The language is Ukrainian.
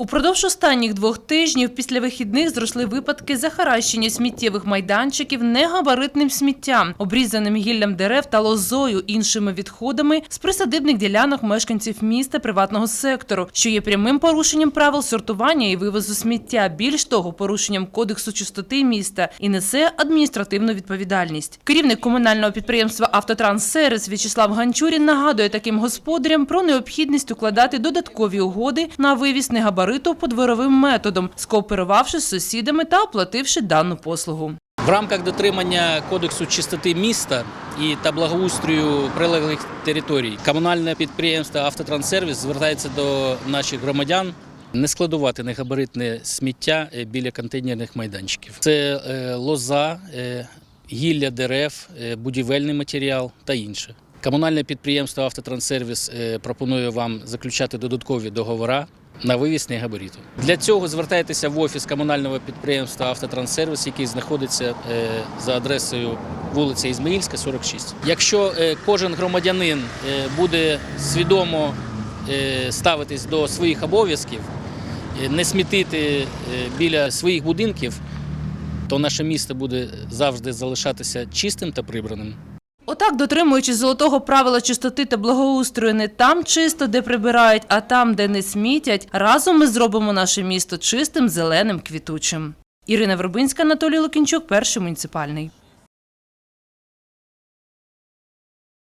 Упродовж останніх двох тижнів після вихідних зросли випадки захаращення сміттєвих майданчиків негабаритним сміттям, обрізаним гіллям дерев та лозою, іншими відходами з присадибних ділянок мешканців міста приватного сектору, що є прямим порушенням правил сортування і вивозу сміття. Більш того, порушенням кодексу чистоти міста і несе адміністративну відповідальність. Керівник комунального підприємства «Автотранссервіс» В'ячеслав Ганчурін нагадує таким господарям про необхідність укладати додаткові угоди на вивіз негабариту подворовим методом, скооперувавши з сусідами та оплативши дану послугу. В рамках дотримання кодексу чистоти міста і та благоустрою прилеглих територій комунальне підприємство Автотранссервіс звертається до наших громадян не складувати негабаритне сміття е, біля контейнерних майданчиків. Це е, лоза, е, гілля дерев, будівельний матеріал та інше. Комунальне підприємство Автотранссервіс е, пропонує вам заключати додаткові договори на вивіз негабариту. Для цього звертайтеся в офіс комунального підприємства Автотранссервіс, який знаходиться е, за адресою вулиця Ізмаїльська, 46. Якщо е, кожен громадянин е, буде свідомо ставитись до своїх обов'язків, не смітити біля своїх будинків, то наше місто буде завжди залишатися чистим та прибраним. Отак, дотримуючись золотого правила чистоти та благоустрою, не там чисто, де прибирають, а там, де не смітять, разом ми зробимо наше місто чистим, зеленим, квітучим. Ірина Вербинська, Анатолій Лукінчук, перший муніципальний.